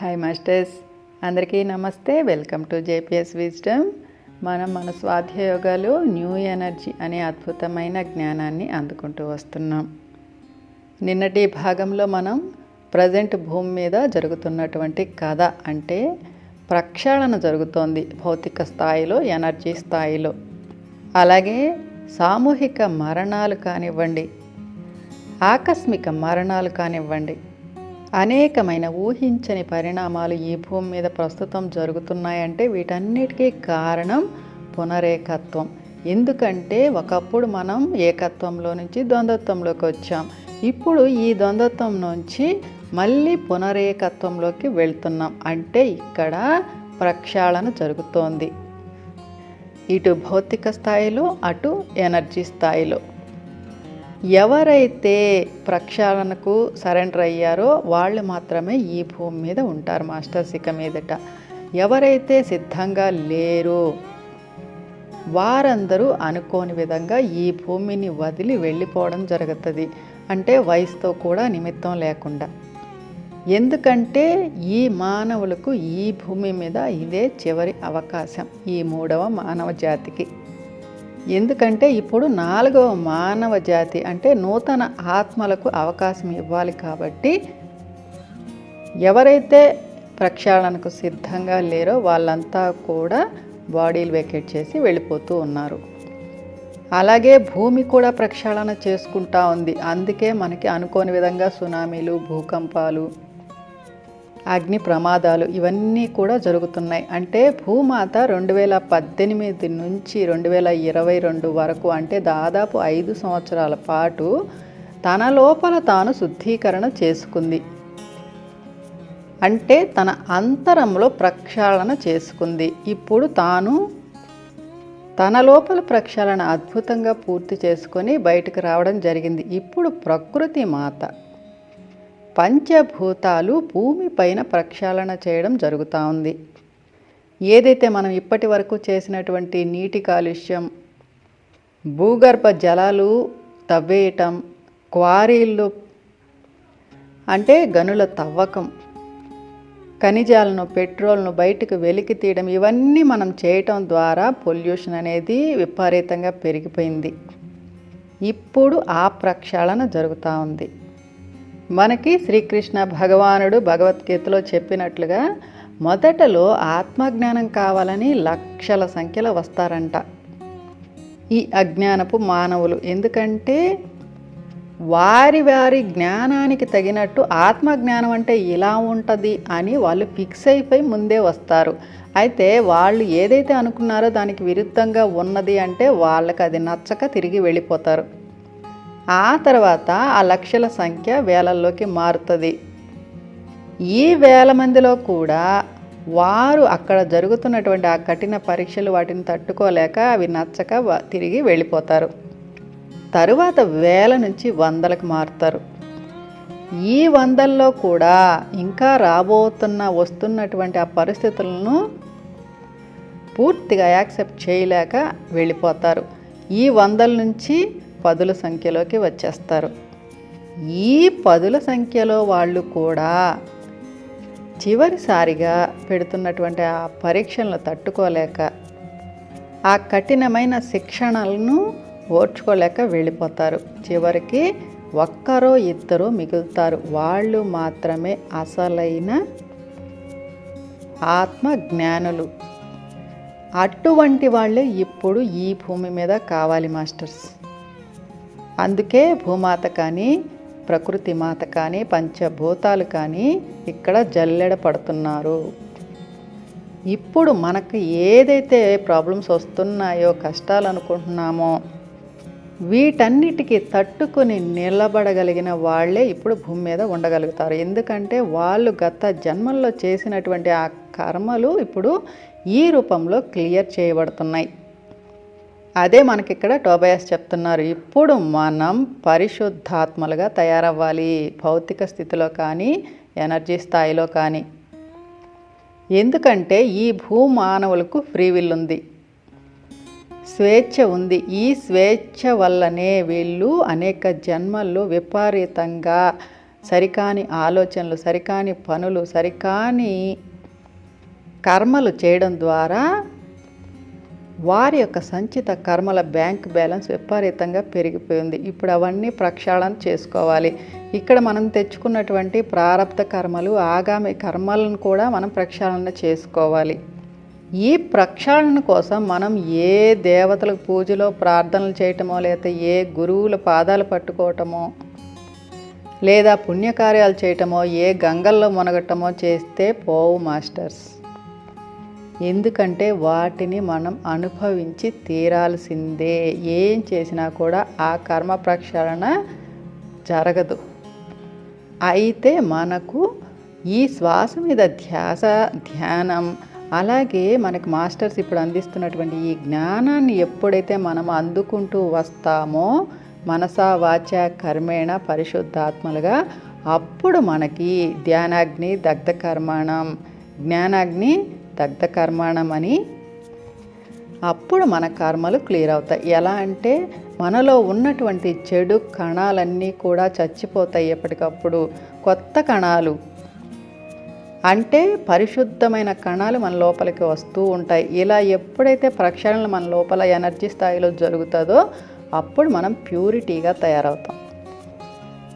Hi masters అందరికీ నమస్తే. Welcome to JPS wisdom మనం మన స్వాధ్యాయోగాలు న్యూ ఎనర్జీ అనే అద్భుతమైన జ్ఞానాన్ని అందుకుంటూ వస్తున్నాం. నిన్నటి భాగంలో మనం ప్రజెంట్ భూమి మీద జరుగుతున్నటువంటి కథ అంటే ప్రక్షాళన జరుగుతోంది భౌతిక స్థాయిలో ఎనర్జీ స్థాయిలో. అలాగే సామూహిక మరణాలు కానివ్వండి ఆకస్మిక మరణాలు కానివ్వండి అనేకమైన ఊహించని పరిణామాలు ఈ భూమి మీద ప్రస్తుతం జరుగుతున్నాయంటే వీటన్నిటికీ కారణం పునరేకత్వం. ఎందుకంటే ఒకప్పుడు మనం ఏకత్వంలో నుంచి ద్వంద్వత్వంలోకి వచ్చాం. ఇప్పుడు ఈ ద్వంద్వత్వం నుంచి మళ్ళీ పునరేకత్వంలోకి వెళ్తున్నాం. అంటే ఇక్కడ ప్రక్షాళన జరుగుతోంది. ఇటు భౌతిక స్థాయిలో అటు ఎనర్జీ స్థాయిలో. ఎవరైతే ప్రక్షాళనకు సరెండర్ అయ్యారో వాళ్ళు మాత్రమే ఈ భూమి మీద ఉంటారు మాస్టర్స్ ఇక మీదట. ఎవరైతే సిద్ధంగా లేరో వారందరూ అనుకోని విధంగా ఈ భూమిని వదిలి వెళ్ళిపోవడం జరుగుతుంది. అంటే వయసుతో కూడా నిమిత్తం లేకుండా. ఎందుకంటే ఈ మానవులకు ఈ భూమి మీద ఇదే చివరి అవకాశం. ఈ మూడవ మానవ జాతికి. ఎందుకంటే ఇప్పుడు నాలుగవ మానవ జాతి అంటే నూతన ఆత్మలకు అవకాశం ఇవ్వాలి కాబట్టి ఎవరైతే ప్రక్షాళనకు సిద్ధంగా లేరో వాళ్ళంతా కూడా బాడీలు వెకేట్ చేసి వెళ్ళిపోతూ ఉన్నారు. అలాగే భూమి కూడా ప్రక్షాళన చేసుకుంటా ఉంది. అందుకే మనకి అనుకోని విధంగా సునామీలు భూకంపాలు అగ్ని ప్రమాదాలు ఇవన్నీ కూడా జరుగుతున్నాయి. అంటే భూమాత రెండు వేల పద్దెనిమిది నుంచి రెండు వేల ఇరవై రెండు వరకు అంటే దాదాపు ఐదు సంవత్సరాల పాటు తన లోపల తాను శుద్ధీకరణ చేసుకుంది. అంటే తన అంతరంలో ప్రక్షాళన చేసుకుంది. ఇప్పుడు తాను తన లోపల ప్రక్షాళన అద్భుతంగా పూర్తి చేసుకొని బయటకు రావడం జరిగింది. ఇప్పుడు ప్రకృతి మాత పంచభూతాలు భూమిపైన ప్రక్షాళన చేయడం జరుగుతూ ఉంది. ఏదైతే మనం ఇప్పటి వరకు చేసినటువంటి నీటి కాలుష్యం భూగర్భ జలాలు తవ్వేయటం క్వారీలు అంటే గనుల తవ్వకం ఖనిజాలను పెట్రోల్ను బయటకు వెలికి తీయడం ఇవన్నీ మనం చేయటం ద్వారా పొల్యూషన్ అనేది విపరీతంగా పెరిగిపోయింది. ఇప్పుడు ఆ ప్రక్షాళన జరుగుతూ ఉంది. మనకి శ్రీకృష్ణ భగవానుడు భగవద్గీతలో చెప్పినట్లుగా మొదటలో ఆత్మజ్ఞానం కావాలని లక్షల సంఖ్యలో వస్తారంట. ఈ అజ్ఞానపు మానవులు ఎందుకంటే వారి వారి జ్ఞానానికి తగినట్టు ఆత్మజ్ఞానం అంటే ఇలా ఉంటుంది అని వాళ్ళు ఫిక్స్ అయిపోయి ముందే వస్తారు. అయితే వాళ్ళు ఏదైతే అనుకున్నారో దానికి విరుద్ధంగా ఉన్నది అంటే వాళ్ళకి అది నచ్చక తిరిగి వెళ్ళిపోతారు. ఆ తర్వాత ఆ లక్షల సంఖ్య వేలల్లోకి మారుతుంది. ఈ వేల మందిలో కూడా వారు అక్కడ జరుగుతున్నటువంటి ఆ కఠిన పరీక్షలు వాటిని తట్టుకోలేక అవి నచ్చక తిరిగి వెళ్ళిపోతారు. తరువాత వేల నుంచి వందలకు మారుతారు. ఈ వందల్లో కూడా ఇంకా రాబోతున్న వస్తున్నటువంటి ఆ పరిస్థితులను పూర్తిగా యాక్సెప్ట్ చేయలేక వెళ్ళిపోతారు. ఈ వందల నుంచి పదుల సంఖ్యలోకి వచ్చేస్తారు. ఈ పదుల సంఖ్యలో వాళ్ళు కూడా చివరిసారిగా పెడుతున్నటువంటి ఆ పరీక్షలను తట్టుకోలేక ఆ కఠినమైన శిక్షణలను ఓర్చుకోలేక వెళ్ళిపోతారు. చివరికి ఒక్కరో ఇద్దరో మిగులుతారు. వాళ్ళు మాత్రమే అసలైన ఆత్మజ్ఞానులు. అటువంటి వాళ్ళే ఇప్పుడు ఈ భూమి మీద కావాలి మాస్టర్స్. అందుకే భూమాత కానీ ప్రకృతి మాత కానీ పంచభూతాలు కానీ ఇక్కడ జల్లెడ పడుతున్నారు. ఇప్పుడు మనకు ఏదైతే ప్రాబ్లమ్స్ వస్తున్నాయో కష్టాలు అనుకుంటున్నామో వీటన్నిటికీ తట్టుకొని నిలబడగలిగిన వాళ్ళే ఇప్పుడు భూమి మీద ఉండగలుగుతారు. ఎందుకంటే వాళ్ళు గత జన్మల్లో చేసినటువంటి ఆ కర్మలు ఇప్పుడు ఈ రూపంలో క్లియర్ చేయబడుతున్నాయి. అదే మనకి ఇక్కడ టోబయాస్ చెప్తున్నారు. ఇప్పుడు మనం పరిశుద్ధాత్మలుగా తయారవ్వాలి. భౌతిక స్థితిలో కానీ ఎనర్జీ స్థాయిలో కానీ. ఎందుకంటే ఈ భూమానవులకు ఫ్రీ విల్ ఉంది. స్వేచ్ఛ ఉంది. ఈ స్వేచ్ఛ వల్లనే వీళ్ళు అనేక జన్మల్లో విపరీతంగా సరికాని ఆలోచనలు సరికాని పనులు సరికాని కర్మలు చేయడం ద్వారా వారి యొక్క సంచిత కర్మల బ్యాంక్ బ్యాలెన్స్ విపరీతంగా పెరిగిపోయింది. ఇప్పుడు అవన్నీ ప్రక్షాళన చేసుకోవాలి. ఇక్కడ మనం తెచ్చుకున్నటువంటి ప్రారంభ కర్మలు ఆగామి కర్మలను కూడా మనం ప్రక్షాళన చేసుకోవాలి. ఈ ప్రక్షాళన కోసం మనం ఏ దేవతలకు పూజలో ప్రార్థనలు చేయటమో లేదా ఏ గురువుల పాదాలు పట్టుకోవటమో లేదా పుణ్యకార్యాలు చేయటమో ఏ గంగల్లో మునగటమో చేస్తే పోవు మాస్టర్స్. ఎందుకంటే వాటిని మనం అనుభవించి తీరాల్సిందే. ఏం చేసినా కూడా ఆ కర్మ ప్రక్షాళన జరగదు. అయితే మనకు ఈ శ్వాస మీద ధ్యాస ధ్యానం అలాగే మనకు మాస్టర్స్ ఇప్పుడు అందిస్తున్నటువంటి ఈ జ్ఞానాన్ని ఎప్పుడైతే మనం అందుకుంటూ వస్తామో మనసా వాచ కర్మేణ పరిశుద్ధాత్మలుగా అప్పుడు మనకి ధ్యానాగ్ని దగ్ధకర్మణం జ్ఞానాగ్ని దగ్ధ కర్మాణం అని అప్పుడు మన కర్మలు క్లియర్ అవుతాయి. ఎలా అంటే మనలో ఉన్నటువంటి చెడు కణాలన్నీ కూడా చచ్చిపోతాయి ఎప్పటికప్పుడు. కొత్త కణాలు. అంటే పరిశుద్ధమైన కణాలు మన లోపలికి వస్తూ ఉంటాయి. ఇలా ఎప్పుడైతే ప్రక్షాళన మన లోపల ఎనర్జీ స్థాయిలో జరుగుతుందో అప్పుడు మనం ప్యూరిటీగా తయారవుతాం.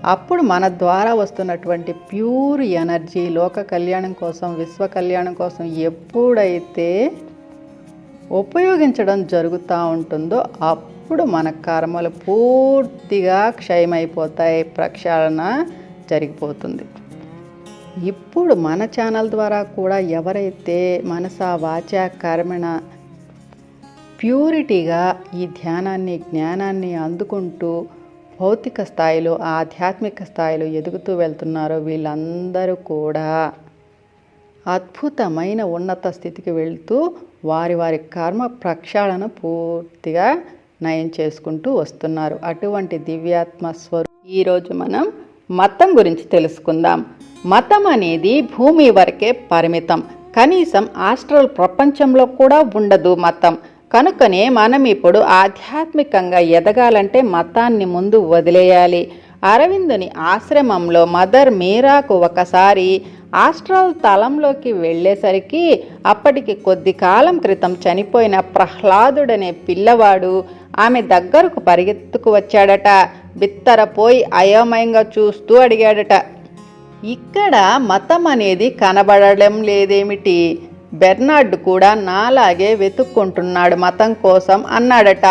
అప్పుడు మన ద్వారా వస్తున్నటువంటి ప్యూర్ ఎనర్జీ లోక కళ్యాణం కోసం విశ్వ కళ్యాణం కోసం ఎప్పుడైతే ఉపయోగించడం జరుగుతూ ఉంటుందో అప్పుడు మన కర్మలు పూర్తిగా క్షయమైపోతాయి ప్రక్షాళన జరిగిపోతుంది. ఇప్పుడు మన ఛానల్ ద్వారా కూడా ఎవరైతే మనస వాచ కర్మణ ప్యూరిటీగా ఈ ధ్యానాన్ని జ్ఞానాన్ని అందుకుంటూ భౌతిక స్థాయిలో ఆధ్యాత్మిక స్థాయిలో ఎదుగుతూ వెళ్తున్నారో వీళ్ళందరూ కూడా అద్భుతమైన ఉన్నత స్థితికి వెళ్తూ వారి వారి కర్మ ప్రక్షాళన పూర్తిగా నయం చేసుకుంటూ వస్తున్నారు. అటువంటి దివ్యాత్మ స్వరూ ఈరోజు మనం మతం గురించి తెలుసుకుందాం. మతం అనేది భూమి వరకే పరిమితం. కనీసం ఆస్ట్రల్ ప్రపంచంలో కూడా ఉండదు మతం. కనుకనే మనం ఇప్పుడు ఆధ్యాత్మికంగా ఎదగాలంటే మతాన్ని ముందు వదిలేయాలి. అరవిందుని ఆశ్రమంలో మదర్ మీరాకు ఒకసారి ఆస్ట్రల్ తలంలోకి వెళ్ళేసరికి అప్పటికి కొద్ది కాలం క్రితం చనిపోయిన ప్రహ్లాదుడనే పిల్లవాడు ఆమె దగ్గరకు పరిగెత్తుకు వచ్చాడట. బిత్తరపోయి అయోమయంగా చూస్తూ అడిగాడట. ఇక్కడ మతం అనేది కనబడడం లేదేమిటి? బెర్నార్డ్ కూడా నాలాగే వెతుక్కుంటున్నాడు మతం కోసం అన్నాడట.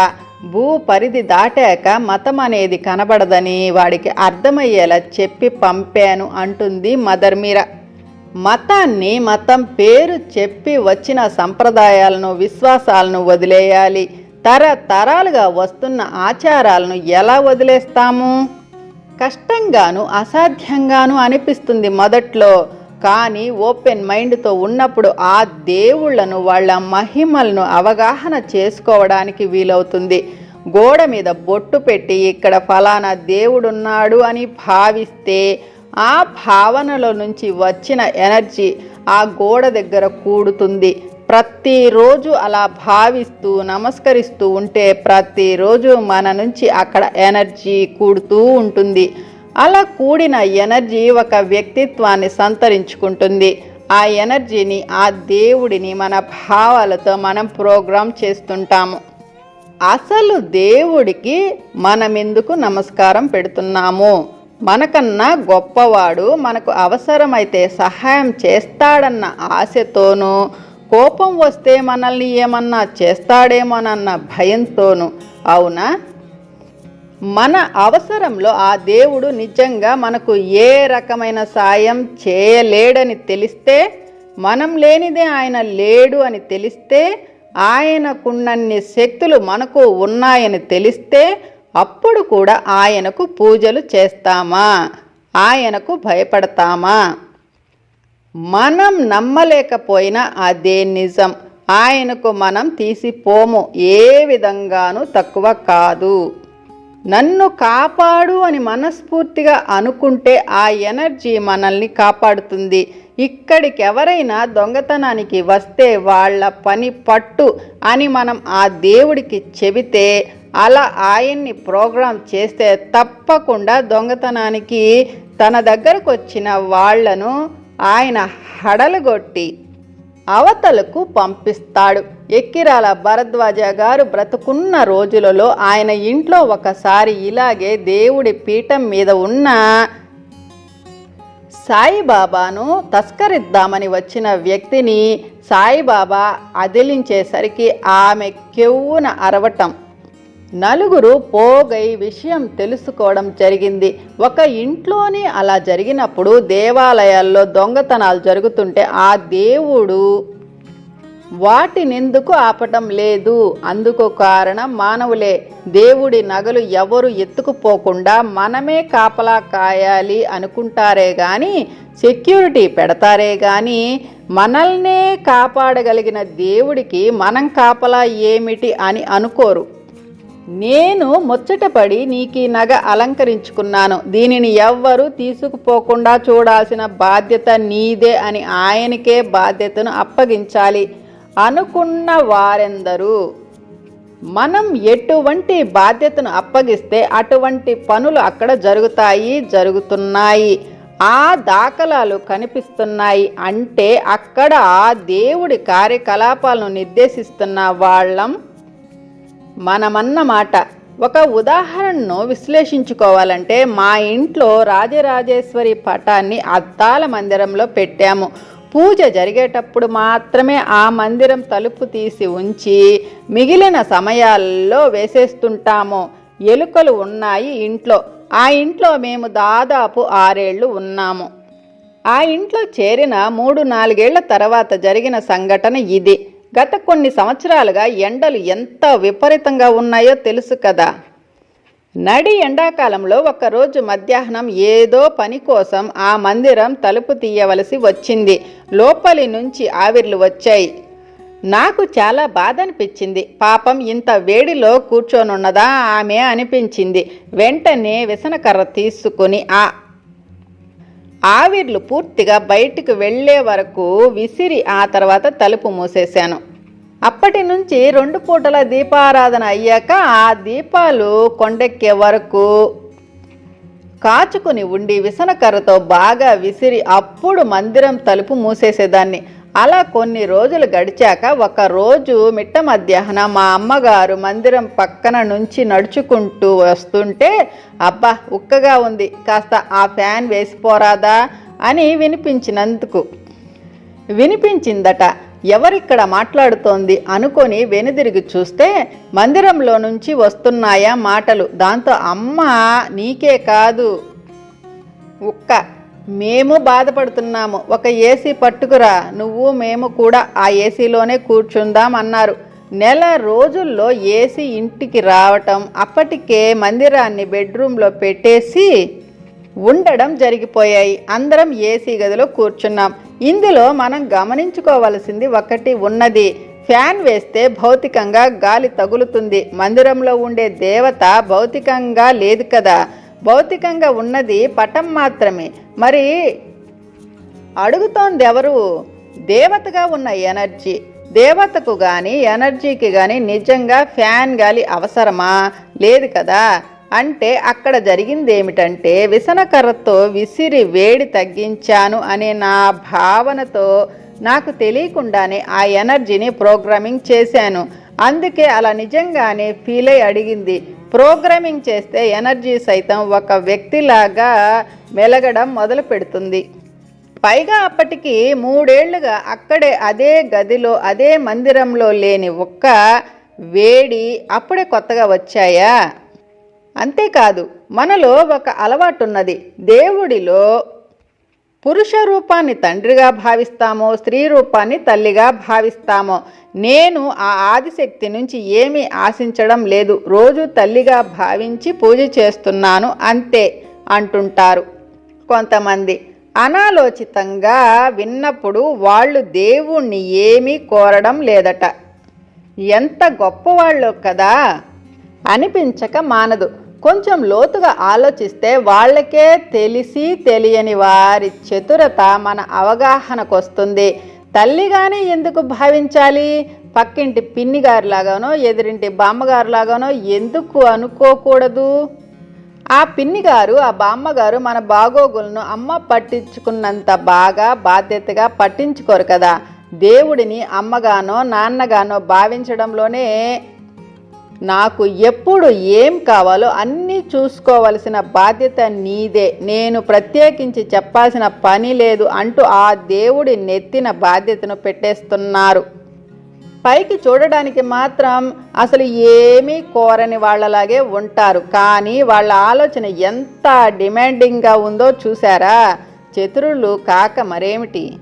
భూ పరిధి దాటాక మతం అనేది కనబడదని వాడికి అర్థమయ్యేలా చెప్పి పంపాను అంటుంది మదర్ మీరా. మతాన్ని మతం పేరు చెప్పి వచ్చిన సంప్రదాయాలను విశ్వాసాలను వదిలేయాలి. తరతరాలుగా వస్తున్న ఆచారాలను ఎలా వదిలేస్తాము? కష్టంగాను అసాధ్యంగాను అనిపిస్తుంది మొదట్లో. కానీ ఓపెన్ మైండ్తో ఉన్నప్పుడు ఆ దేవుళ్ళను వాళ్ళ మహిమలను అవగాహన చేసుకోవడానికి వీలవుతుంది. గోడ మీద బొట్టు పెట్టి ఇక్కడ ఫలానా దేవుడున్నాడు అని భావిస్తే ఆ భావనలో నుంచి వచ్చిన ఎనర్జీ ఆ గోడ దగ్గర కూడుతుంది. ప్రతిరోజు అలా భావిస్తూ నమస్కరిస్తూ ఉంటే ప్రతిరోజు మన నుంచి అక్కడ ఎనర్జీ కూడుతూ ఉంటుంది. అలా కూడిన ఎనర్జీ ఒక వ్యక్తిత్వాన్ని సంతరించుకుంటుంది. ఆ ఎనర్జీని ఆ దేవుడిని మన భావాలతో మనం ప్రోగ్రామ్ చేస్తుంటాము. అసలు దేవుడికి మనం ఎందుకు నమస్కారం పెడుతున్నాము? మనకన్నా గొప్పవాడు మనకు అవసరమైతే సహాయం చేస్తాడన్న ఆశతోనూ కోపం వస్తే మనల్ని ఏమన్నా చేస్తాడేమోనన్న భయంతోనూ. అవునా? మన అవసరంలో ఆ దేవుడు నిజంగా మనకు ఏ రకమైన సాయం చేయలేడని తెలిస్తే మనం లేనిదే ఆయన లేడు అని తెలిస్తే ఆయనకున్నన్ని శక్తులు మనకు ఉన్నాయని తెలిస్తే అప్పుడు కూడా ఆయనకు పూజలు చేస్తామా? ఆయనకు భయపడతామా? మనం నమ్మలేకపోయినా అదే నిజం. ఆయనకు మనం తీసిపోము. ఏ విధంగానూ తక్కువ కాదు. నన్ను కాపాడు అని మనస్ఫూర్తిగా అనుకుంటే ఆ ఎనర్జీ మనల్ని కాపాడుతుంది. ఇక్కడికి ఎవరైనా దొంగతనానికి వస్తే వాళ్ళ పని పట్టు అని మనం ఆ దేవుడికి చెబితే అలా ఆయన్ని ప్రోగ్రాం చేస్తే తప్పకుండా దొంగతనానికి తన దగ్గరకు వచ్చిన వాళ్ళను ఆయన హడలుగొట్టి అవతలకు పంపిస్తాడు. ఎక్కిరాల భరద్వాజ గారు బ్రతుకున్న రోజులలో ఆయన ఇంట్లో ఒకసారి ఇలాగే దేవుడి పీఠం మీద ఉన్న సాయిబాబాను తస్కరిద్దామని వచ్చిన వ్యక్తిని సాయిబాబా అదిలించేసరికి ఆమె కెవ్వున అరవటం. నలుగురు పోగై విషయం తెలుసుకోవడం జరిగింది. ఒక ఇంట్లోనే అలా జరిగినప్పుడు దేవాలయాల్లో దొంగతనాలు జరుగుతుంటే ఆ దేవుడు వాటినెందుకు ఆపటం లేదు? అందుకు కారణం మానవులే. దేవుడి నగలు ఎవరు ఎత్తుకుపోకుండా మనమే కాపలా కాయాలి అనుకుంటారే కానీ సెక్యూరిటీ పెడతారే కానీ మనల్నే కాపాడగలిగిన దేవుడికి మనం కాపలా ఏమిటి అని అనుకోరు. నేను ముచ్చటపడి నీకు ఈ నగ అలంకరించుకున్నాను. దీనిని ఎవ్వరూ తీసుకుపోకుండా చూడాల్సిన బాధ్యత నీదే అని ఆయనకే బాధ్యతను అప్పగించాలి. అనుకున్న వారెందరూ? మనం ఎటువంటి బాధ్యతను అప్పగిస్తే అటువంటి పనులు అక్కడ జరుగుతాయి జరుగుతున్నాయి. ఆ దాఖలాలు కనిపిస్తున్నాయి అంటే అక్కడ ఆ దేవుడి కార్యకలాపాలను నిర్దేశిస్తున్న వాళ్ళం మనమన్నమాట ఒక ఉదాహరణను విశ్లేషించుకోవాలంటే మా ఇంట్లో రాజరాజేశ్వరి పటాన్ని అద్దాల మందిరంలో పెట్టాము. పూజ జరిగేటప్పుడు మాత్రమే ఆ మందిరం తలుపు తీసి ఉంచి మిగిలిన సమయాల్లో వేసేస్తుంటాము. ఎలుకలు ఉన్నాయి ఇంట్లో. ఆ ఇంట్లో మేము దాదాపు ఆరేళ్ళు ఉన్నాము. ఆ ఇంట్లో చేరిన మూడు నాలుగేళ్ళ తర్వాత జరిగిన సంఘటన ఇది. గత కొన్ని సంవత్సరాలుగా ఎండలు ఎంత విపరీతంగా ఉన్నాయో తెలుసు కదా. నడి ఎండాకాలంలో ఒకరోజు మధ్యాహ్నం ఏదో పని కోసం ఆ మందిరం తలుపు తీయవలసి వచ్చింది. లోపలి నుంచి ఆవిర్లు వచ్చాయి. నాకు చాలా బాధ అనిపించింది పాపం ఇంత వేడిలో కూర్చొనున్నదా ఆమె అనిపించింది. వెంటనే విసనకర్ర తీసుకుని ఆ ఆవిర్లు పూర్తిగా బయటికి వెళ్ళే వరకు విసిరి ఆ తర్వాత తలుపు మూసేశాను. అప్పటి నుంచి రెండు పూటల దీపారాధన అయ్యాక ఆ దీపాలు కొండెక్కే వరకు కాచుకుని ఉండి విసనకర్రతో బాగా విసిరి అప్పుడు మందిరం తలుపు మూసేసేదాన్ని. అలా కొన్ని రోజులు గడిచాక ఒక రోజు మిట్ట మధ్యాహ్నం మా అమ్మగారు మందిరం పక్కన నుంచి నడుచుకుంటూ వస్తుంటే అబ్బా ఉక్కగా ఉంది. కాస్త ఆ ఫ్యాన్ వేసిపోరాదా? అని వినిపించినందుకు. వినిపించిందట. ఎవరిక్కడ మాట్లాడుతోంది? అనుకొని వెనుదిరిగి చూస్తే మందిరంలో నుంచి వస్తున్నాయా మాటలు. దాంతో అమ్మ నీకే కాదు. ఉక్క మేము బాధపడుతున్నాము. ఒక ఏసీ పట్టుకురా నువ్వు మేము కూడా ఆ ఏసీలోనే కూర్చుందాం అన్నారు. నెల రోజుల్లో ఏసీ ఇంటికి రావటం అప్పటికే మందిరాన్ని బెడ్రూమ్లో పెట్టేసి ఉండడం జరిగిపోయాయి. అందరం ఏసీ గదిలో కూర్చున్నాం. ఇందులో మనం గమనించుకోవలసింది ఒకటి ఉన్నది. ఫ్యాన్ వేస్తే భౌతికంగా గాలి తగులుతుంది. మందిరంలో ఉండే దేవత భౌతికంగా లేదు కదా. భౌతికంగా ఉన్నది పటం మాత్రమే. మరి అడుగుతోంది ఎవరు? దేవతగా ఉన్న ఎనర్జీ. దేవతకు కానీ ఎనర్జీకి కానీ నిజంగా ఫ్యాన్ గాలి అవసరమా? లేదు కదా? అంటే అక్కడ జరిగింది ఏమిటంటే విసనకర్రతో విసిరి వేడి తగ్గించాను అనే నా భావనతో నాకు తెలియకుండానే ఆ ఎనర్జీని ప్రోగ్రామింగ్ చేశాను. అందుకే అలా నిజంగానే ఫీల్ అయి అడిగింది. ప్రోగ్రామింగ్ చేస్తే ఎనర్జీ సైతం ఒక వ్యక్తిలాగా మెలగడం మొదలు పెడుతుంది. పైగా అప్పటికి మూడేళ్ళుగా అక్కడే అదే గదిలో అదే మందిరంలో లేని ఒక్క వేడి అప్పుడే కొత్తగా వచ్చాయా? అంతేకాదు మనలో ఒక అలవాటున్నది దేవుడిలో పురుష రూపాన్ని తండ్రిగా భావిస్తామో స్త్రీ రూపాన్ని తల్లిగా భావిస్తామో నేను ఆ ఆదిశక్తి నుంచి ఏమీ ఆశించడం లేదు. రోజు తల్లిగా భావించి పూజ చేస్తున్నాను అంతే అంటుంటారు కొంతమంది. అనాలోచితంగా విన్నప్పుడు వాళ్ళు దేవుణ్ణి ఏమీ కోరడం లేదట. ఎంత గొప్పవాళ్ళు కదా! అనిపించక మానదు. కొంచెం లోతుగా ఆలోచిస్తే వాళ్ళకే తెలిసి తెలియని వారి చతురత మన అవగాహనకు వస్తుంది తల్లిగానే ఎందుకు భావించాలి? పక్కింటి పిన్నిగారిలాగానో ఎదురింటి బామ్మగారిలాగానో ఎందుకు అనుకోకూడదు? ఆ పిన్నిగారు ఆ బామ్మగారు మన బాగోగులను అమ్మ పట్టించుకున్నంత బాగా బాధ్యతగా పట్టించుకోరు కదా. దేవుడిని అమ్మగానో నాన్నగానో భావించడంలోనే నాకు ఎప్పుడు ఏం కావాలో అన్నీ చూసుకోవలసిన బాధ్యత నీదే. నేను ప్రత్యేకించి చెప్పాల్సిన పని లేదు అంటూ ఆ దేవుడి నెత్తిన బాధ్యతను పెట్టేస్తున్నారు. పైకి చూడడానికి మాత్రం అసలు ఏమీ కోరని వాళ్ళలాగే ఉంటారు. కానీ వాళ్ళ ఆలోచన ఎంత డిమాండింగ్గా ఉందో చూసారా చతురులు కాక మరేమిటి?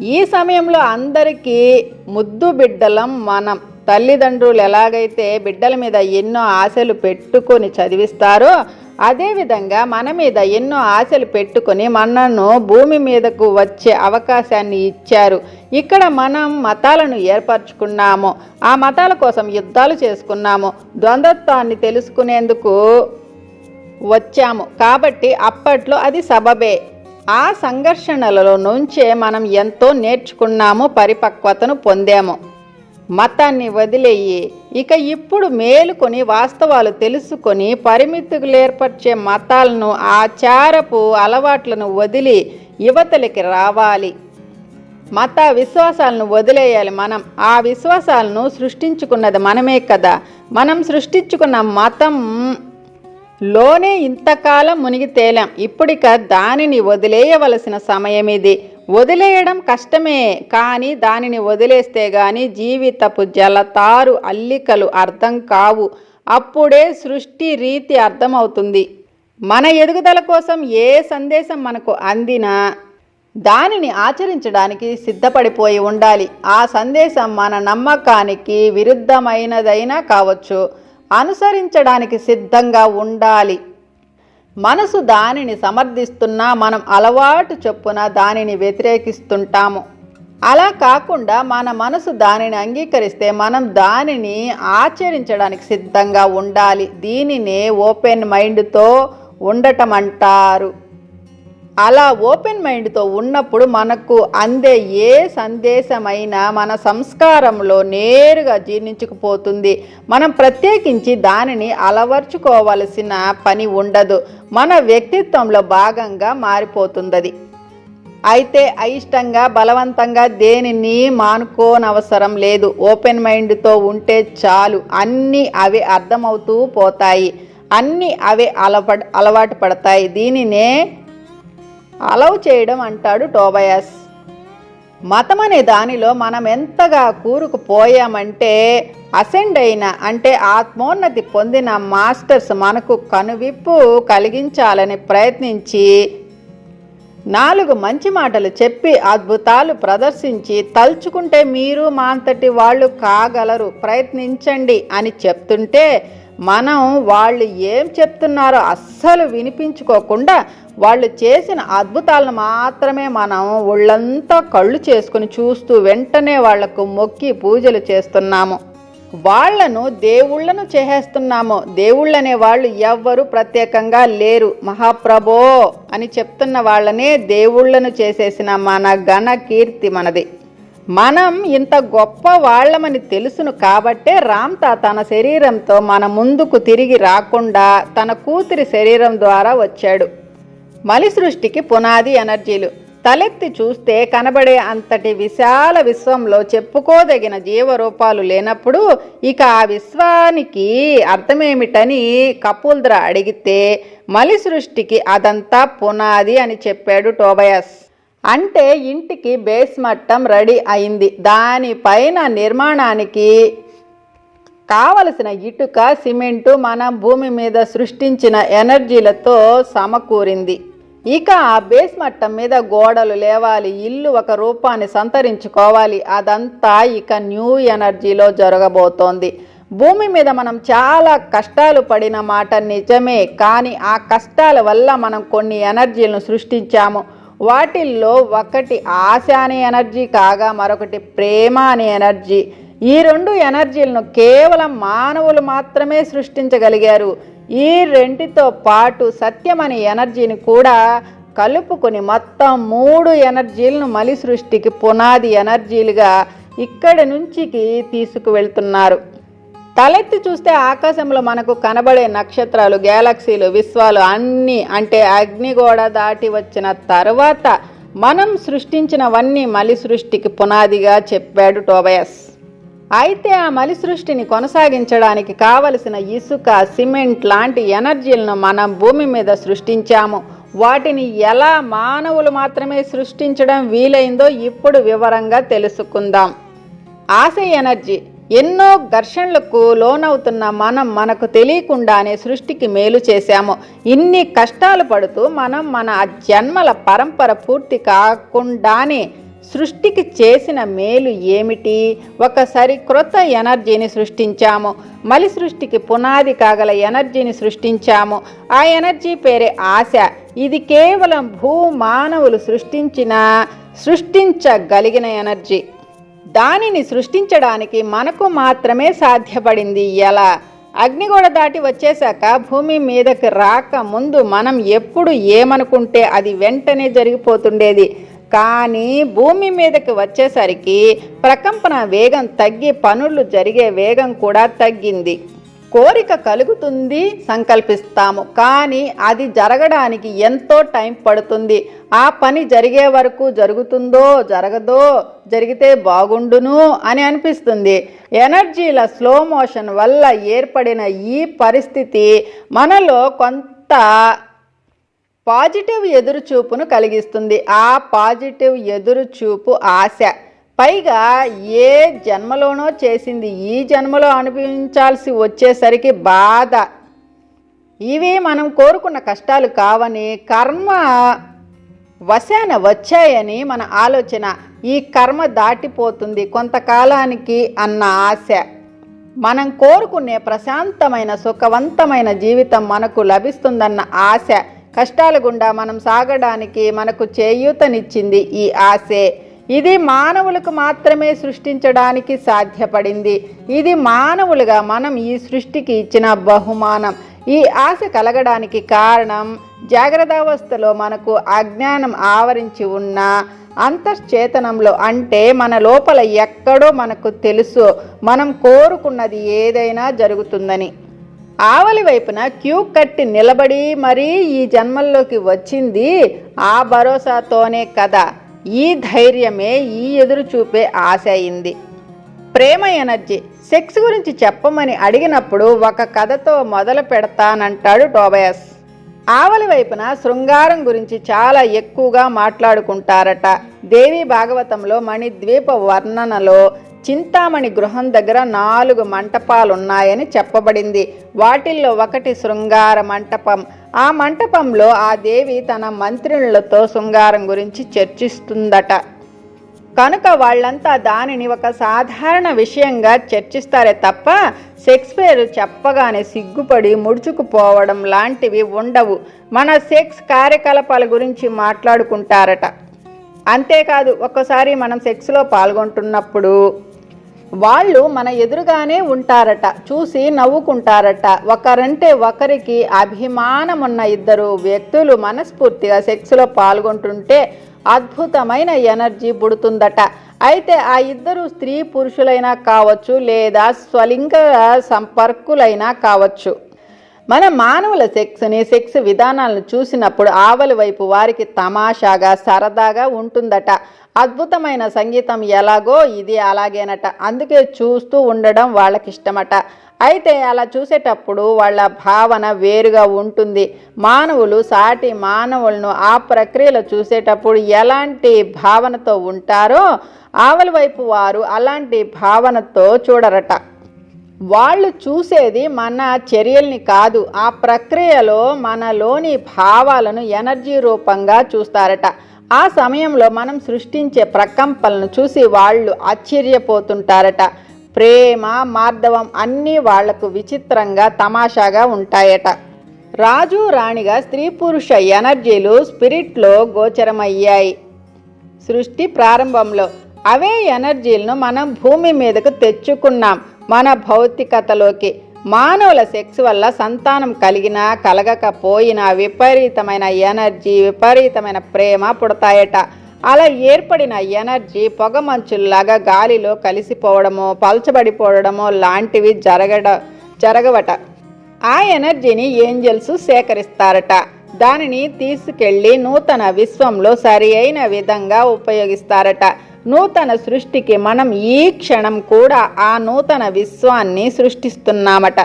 ఈ సమయంలో అందరికీ ముద్దు బిడ్డలం మనం. తల్లిదండ్రులు ఎలాగైతే బిడ్డల మీద ఎన్నో ఆశలు పెట్టుకొని చదివిస్తారో అదేవిధంగా మన మీద ఎన్నో ఆశలు పెట్టుకొని మనను భూమి మీదకు వచ్చే అవకాశాన్ని ఇచ్చారు. ఇక్కడ మనం మతాలను ఏర్పరచుకున్నాము. ఆ మతాల కోసం యుద్ధాలు చేసుకున్నాము. ద్వంద్వత్వాన్ని తెలుసుకునేందుకు వచ్చాము. కాబట్టి అప్పట్లో అది సబబే. ఆ సంఘర్షణలలో నుంచే మనం ఎంతో నేర్చుకున్నాము పరిపక్వతను పొందాము. మతాన్ని వదిలేయి. ఇక ఇప్పుడు మేలుకొని వాస్తవాలు తెలుసుకొని పరిమితులు ఏర్పరిచే మతాలను ఆచారపు అలవాట్లను వదిలి యువతలకి రావాలి. మత విశ్వాసాలను వదిలేయాలి మనం. ఆ విశ్వాసాలను సృష్టించుకున్నది మనమే కదా. మనం సృష్టించుకున్న మతం లోనే ఇంతకాలం మునిగి తేలాం. ఇప్పుడిక దానిని వదిలేయవలసిన సమయం ఇది వదిలేయడం కష్టమే కానీ దానిని వదిలేస్తే గాని జీవితపు జలతారు అల్లికలు అర్థం కావు. అప్పుడే సృష్టి రీతి అర్థమవుతుంది. మన ఎదుగుదల కోసం ఏ సందేశం మనకు అందినా దానిని ఆచరించడానికి సిద్ధపడిపోయి ఉండాలి. ఆ సందేశం మన నమ్మకానికి విరుద్ధమైనదైనా కావచ్చు. అనుసరించడానికి సిద్ధంగా ఉండాలి. మనసు దానిని సమర్థిస్తున్నా మనం అలవాటు చొప్పున దానిని వ్యతిరేకిస్తుంటాము. అలా కాకుండా మన మనసు దానిని అంగీకరిస్తే మనం దానిని ఆచరించడానికి సిద్ధంగా ఉండాలి. దీనినే ఓపెన్ మైండ్తో ఉండటం అంటారు. అలా ఓపెన్ మైండ్తో ఉన్నప్పుడు మనకు అందే ఏ సందేశమైనా మన సంస్కారంలో నేరుగా జీర్ణించుకుపోతుంది. మనం ప్రత్యేకించి దానిని అలవర్చుకోవలసిన పని ఉండదు. మన వ్యక్తిత్వంలో భాగంగా మారిపోతుంది అయితే అయిష్టంగా బలవంతంగా దేనిని మానుకోనవసరం లేదు. ఓపెన్ మైండ్తో ఉంటే చాలు. అన్నీ అవి అర్థమవుతూ పోతాయి. అన్నీ అవే అలప అలవాటు పడతాయి. దీనినే అలవ్ చేయడం అంటాడు టోబయాస్. మతం అనే దానిలో మనం ఎంతగా కూరుకుపోయామంటే అసెండ్ అయిన అంటే ఆత్మోన్నతి పొందిన మాస్టర్స్ మనకు కనువిప్పు కలిగించాలని ప్రయత్నించి నాలుగు మంచి మాటలు చెప్పి అద్భుతాలు ప్రదర్శించి తలుచుకుంటే మీరు మా అంతటి వాళ్ళు కాగలరు ప్రయత్నించండి అని చెప్తుంటే మనం వాళ్ళు ఏం చెప్తున్నారో అస్సలు వినిపించుకోకుండా వాళ్ళు చేసిన అద్భుతాలను మాత్రమే మనం ఒళ్ళంతా కళ్ళు చేసుకుని చూస్తూ వెంటనే వాళ్ళకు మొక్కి పూజలు చేస్తున్నాము. వాళ్ళను దేవుళ్ళను చేసేస్తున్నాము. దేవుళ్ళనే వాళ్ళు ఎవ్వరు ప్రత్యేకంగా లేరు. మహాప్రభో అని చెప్తున్న వాళ్ళనే దేవుళ్ళను చేసేసిన మన ఘన కీర్తి మనది. మనం ఇంత గొప్ప వాళ్ళమని తెలుసును కాబట్టే రామ్తా తన శరీరంతో మన ముందుకు తిరిగి రాకుండా తన కూతురి శరీరం ద్వారా వచ్చాడు. మలి సృష్టికి పునాది ఎనర్జీలు. తలెత్తి చూస్తే కనబడే అంతటి విశాల విశ్వంలో చెప్పుకోదగిన జీవరూపాలు లేనప్పుడు ఇక ఆ విశ్వానికి అర్థమేమిటని కపుల్ద్ర అడిగితే మలి సృష్టికి అదంతా పునాది అని చెప్పాడు టోబయస్. అంటే ఇంటికి బేస్ మట్టం రెడీ అయింది. దానిపైన నిర్మాణానికి కావలసిన ఇటుక సిమెంటు మన భూమి మీద సృష్టించిన ఎనర్జీలతో సమకూరింది. ఇక ఆ బేస్ మట్టం మీద గోడలు లేవాలి ఇల్లు ఒక రూపాన్ని సంతరించుకోవాలి. అదంతా ఇక న్యూ ఎనర్జీలో జరగబోతోంది. భూమి మీద మనం చాలా కష్టాలు పడిన మాట నిజమే కానీ ఆ కష్టాల వల్ల మనం కొన్ని ఎనర్జీలను సృష్టించాము. వాటిల్లో ఒకటి ఆశ అనే ఎనర్జీ కాగా మరొకటి ప్రేమ అనే ఎనర్జీ. ఈ రెండు ఎనర్జీలను కేవలం మానవులు మాత్రమే సృష్టించగలిగారు. ఈ రెంటితో పాటు సత్యం అనే ఎనర్జీని కూడా కలుపుకొని మొత్తం మూడు ఎనర్జీలను మలి సృష్టికి పునాది ఎనర్జీలుగా ఇక్కడి నుంచికి తీసుకువెళ్తున్నారు. తలెత్తి చూస్తే ఆకాశంలో మనకు కనబడే నక్షత్రాలు గ్యాలక్సీలు విశ్వాలు అన్నీ అంటే అగ్నిగోడ దాటి వచ్చిన తర్వాత మనం సృష్టించినవన్నీ మలి సృష్టికి పునాదిగా చెప్పాడు టోబయస్. అయితే ఆ మలి సృష్టిని కొనసాగించడానికి కావలసిన ఇసుక సిమెంట్ లాంటి ఎనర్జీలను మనం భూమి మీద సృష్టించాము. వాటిని ఎలా మానవులు మాత్రమే సృష్టించడం వీలైందో ఇప్పుడు వివరంగా తెలుసుకుందాం. ఆశ ఎనర్జీ ఎన్నో ఘర్షణలకు లోనవుతున్న మనం మనకు తెలియకుండానే సృష్టికి మేలు చేశాము. ఇన్ని కష్టాలు పడుతూ మనం మన జన్మల పరంపర పూర్తి కాకుండానే సృష్టికి చేసిన మేలు ఏమిటి? ఒకసారి క్రొత్త ఎనర్జీని సృష్టించాము. మలి సృష్టికి పునాది కాగల ఎనర్జీని సృష్టించాము. ఆ ఎనర్జీ పేరే ఆశ. ఇది కేవలం భూ మానవులు సృష్టించిన సృష్టించగలిగిన ఎనర్జీ. దానిని సృష్టించడానికి మనకు మాత్రమే సాధ్యపడింది. ఎలా? అగ్నిగోడ దాటి వచ్చేశాక భూమి మీదకి రాక ముందు మనం ఎప్పుడు ఏమనుకుంటే అది వెంటనే జరిగిపోతుండేది. కానీ భూమి మీదకి వచ్చేసరికి ప్రకంపన వేగం తగ్గి పనులు జరిగే వేగం కూడా తగ్గింది. కోరిక కలుగుతుంది సంకల్పిస్తాము. కానీ అది జరగడానికి ఎంతో టైం పడుతుంది. ఆ పని జరిగే వరకు జరుగుతుందో జరగదో జరిగితే బాగుండును అని అనిపిస్తుంది. ఎనర్జీల స్లో మోషన్ వల్ల ఏర్పడిన ఈ పరిస్థితి మనలో కొంత పాజిటివ్ ఎదురుచూపును కలిగిస్తుంది. ఆ పాజిటివ్ ఎదురుచూపు ఆశ. పైగా ఏ జన్మలోనో చేసింది ఈ జన్మలో అనుభవించాల్సి వచ్చేసరికి బాధ. ఇవి మనం కోరుకున్న కష్టాలు కావని కర్మ వశాన వచ్చాయని మన ఆలోచన. ఈ కర్మ దాటిపోతుంది కొంతకాలానికి అన్న ఆశ. మనం కోరుకునే ప్రశాంతమైన సుఖవంతమైన జీవితం మనకు లభిస్తుందన్న ఆశ. కష్టాల గుండా మనం సాగడానికి మనకు చేయూతనిచ్చింది ఈ ఆశే. ఇది మానవులకు మాత్రమే సృష్టించడానికి సాధ్యపడింది. ఇది మానవులుగా మనం ఈ సృష్టికి ఇచ్చిన బహుమానం. ఈ ఆశ కలగడానికి కారణం జాగ్రత్తావస్థలో మనకు అజ్ఞానం ఆవరించి ఉన్న అంతశ్చేతనంలో అంటే మన లోపల ఎక్కడో మనకు తెలుసు. మనం కోరుకున్నది ఏదైనా జరుగుతుందని. ఆవలి వైపున క్యూ కట్టి నిలబడి మరీ ఈ జన్మల్లోకి వచ్చింది ఆ భరోసాతోనే కదా. ఈ ధైర్యమే ఈ ఎదురు చూపే ఆశ అయింది. ప్రేమ ఎనర్జీ. సెక్స్ గురించి చెప్పమని అడిగినప్పుడు ఒక కథతో మొదలు పెడతానంటాడు టోబయస్. ఆవలి వైపున శృంగారం గురించి చాలా ఎక్కువగా మాట్లాడుకుంటారట. దేవి భాగవతంలో మణిద్వీప వర్ణనలో చింతామణి గృహం దగ్గర నాలుగు మంటపాలున్నాయని చెప్పబడింది. వాటిల్లో ఒకటి శృంగార మంటపం ఆ మంటపంలో ఆ దేవి తన మంత్రినులతో శృంగారం గురించి చర్చిస్తుందట. కనుక వాళ్ళంతా దానిని ఒక సాధారణ విషయంగా చర్చిస్తారే తప్ప సెక్స్ పేరు చెప్పగానే సిగ్గుపడి ముడుచుకుపోవడం లాంటివి ఉండవు. మన సెక్స్ కార్యకలాపాల గురించి మాట్లాడుకుంటారట. అంతేకాదు ఒక్కసారి మనం సెక్స్లో పాల్గొంటున్నప్పుడు వాళ్ళు మన ఎదురుగానే ఉంటారట చూసి నవ్వుకుంటారట. ఒకరంటే ఒకరికి అభిమానం ఉన్న ఇద్దరు వ్యక్తులు మనస్ఫూర్తిగా సెక్స్లో పాల్గొంటుంటే అద్భుతమైన ఎనర్జీ పుడుతుందట. అయితే ఆ ఇద్దరు స్త్రీ పురుషులైనా కావచ్చు లేదా స్వలింగ సంపర్కులైనా కావచ్చు. మన మానవుల సెక్స్ని సెక్స్ విధానాలను చూసినప్పుడు ఆవలి వైపు వారికి తమాషాగా సరదాగా ఉంటుందట. అద్భుతమైన సంగీతం ఎలాగో ఇది అలాగేనట. అందుకే చూస్తూ ఉండడం వాళ్ళకిష్టమట. అయితే అలా చూసేటప్పుడు వాళ్ళ భావన వేరుగా ఉంటుంది. మానవులు సాటి మానవులను ఆ ప్రక్రియలో చూసేటప్పుడు ఎలాంటి భావనతో ఉంటారో ఆవలి వైపు వారు అలాంటి భావనతో చూడరట. వాళ్ళు చూసేది మన చర్యల్ని కాదు. ఆ ప్రక్రియలో మనలోని భావాలను ఎనర్జీ రూపంగా చూస్తారట. ఆ సమయంలో మనం సృష్టించే ప్రకంపలను చూసి వాళ్ళు ఆశ్చర్యపోతుంటారట. ప్రేమ మార్ధవం అన్నీ వాళ్ళకు విచిత్రంగా తమాషాగా ఉంటాయట. రాజు రాణిగా స్త్రీ పురుష ఎనర్జీలు స్పిరిట్లో గోచరమయ్యాయి. సృష్టి ప్రారంభంలో అవే ఎనర్జీలను మనం భూమి మీదకు తెచ్చుకున్నాం. మన భౌతికతలోకి మానవుల సెక్స్ వల్ల సంతానం కలిగినా కలగకపోయినా విపరీతమైన ఎనర్జీ విపరీతమైన ప్రేమ పుడతాయట. అలా ఏర్పడిన ఎనర్జీ పొగ మంచుల్లాగా గాలిలో కలిసిపోవడమో పల్చబడిపోవడమో లాంటివి జరగడ జరగవట. ఆ ఎనర్జీని ఏంజల్స్ సేకరిస్తారట. దానిని తీసుకెళ్ళి నూతన విశ్వంలో సరి అయిన విధంగా ఉపయోగిస్తారట. నూతన సృష్టికి మనం ఈ క్షణం కూడా ఆ నూతన విశ్వాన్ని సృష్టిస్తున్నామట.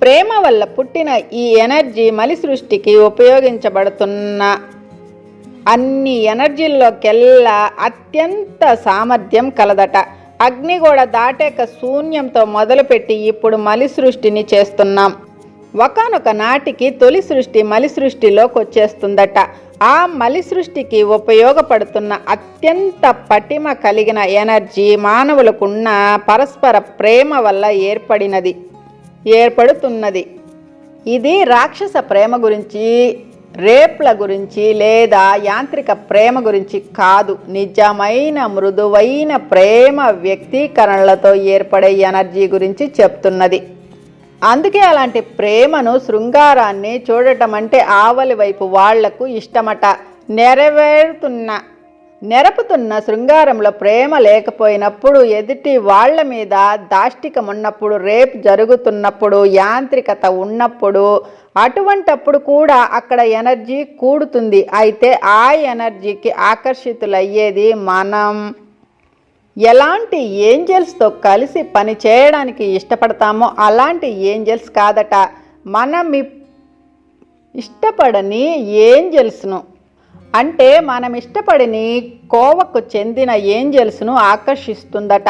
ప్రేమ వల్ల పుట్టిన ఈ ఎనర్జీ మలి సృష్టికి ఉపయోగించబడుతున్న అన్ని ఎనర్జీల్లోకెల్లా అత్యంత సామర్థ్యం కలదట. అగ్నిగోడ దాటాక శూన్యంతో మొదలుపెట్టి ఇప్పుడు మలి సృష్టిని చేస్తున్నాం. ఒకనొక నాటికి తొలి సృష్టి మలి సృష్టిలోకి వచ్చేస్తుందట. ఆ మలి సృష్టికి ఉపయోగపడుతున్న అత్యంత పటిమ కలిగిన ఎనర్జీ మానవులకున్న పరస్పర ప్రేమ వల్ల ఏర్పడినది ఏర్పడుతున్నది. ఇది రాక్షస ప్రేమ గురించి రేప్ల గురించి లేదా యాంత్రిక ప్రేమ గురించి కాదు. నిజమైన మృదువైన ప్రేమ వ్యక్తీకరణలతో ఏర్పడే ఎనర్జీ గురించి చెప్తున్నది. అందుకే అలాంటి ప్రేమను శృంగారాన్ని చూడటం అంటే ఆవలి వైపు వాళ్ళకు ఇష్టమట. నెరవేరుతున్న నెరపుతున్న శృంగారంలో ప్రేమ లేకపోయినప్పుడు ఎదుటి వాళ్ళ మీద దాష్టికం ఉన్నప్పుడు రేప్ జరుగుతున్నప్పుడు యాంత్రికత ఉన్నప్పుడు అటువంటప్పుడు కూడా అక్కడ ఎనర్జీ కూడుతుంది. అయితే ఆ ఎనర్జీకి ఆకర్షితులయ్యేది మనం. ఎలాంటి ఏంజల్స్తో కలిసి పని చేయడానికి ఇష్టపడతామో అలాంటి ఏంజల్స్ కాదట. మనం ఇష్టపడని ఏంజల్స్ను అంటే మనం ఇష్టపడిని కోవకు చెందిన ఏంజల్స్ను ఆకర్షిస్తుందట.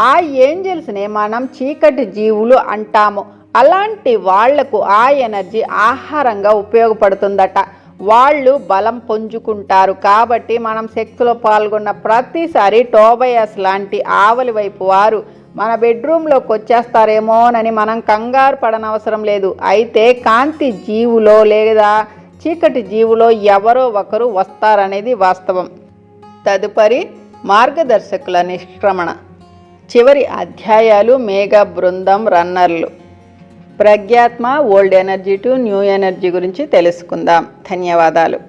ఆ ఏంజల్స్ని మనం చీకటి జీవులు అంటాము. అలాంటి వాళ్ళకు ఆ ఎనర్జీ ఆహారంగా ఉపయోగపడుతుందట. వాళ్ళు బలం పుంజుకుంటారు. కాబట్టి మనం సెక్స్లో పాల్గొన్న ప్రతిసారి టోబయాస్ లాంటి ఆవలి వైపు వారు మన బెడ్రూమ్లోకి వచ్చేస్తారేమోనని మనం కంగారు పడనవసరం లేదు. అయితే కాంతి జీవులో లేదా చీకటి జీవులో ఎవరో ఒకరు వస్తారనేది వాస్తవం. తదుపరి మార్గదర్శకుల నిష్క్రమణ. చివరి అధ్యాయాలు మేఘా బృందం రన్నర్లు. ప్రజ్ఞాత్మ old energy to new energy గురించి తెలుసుకుందాం. ధన్యవాదాలు.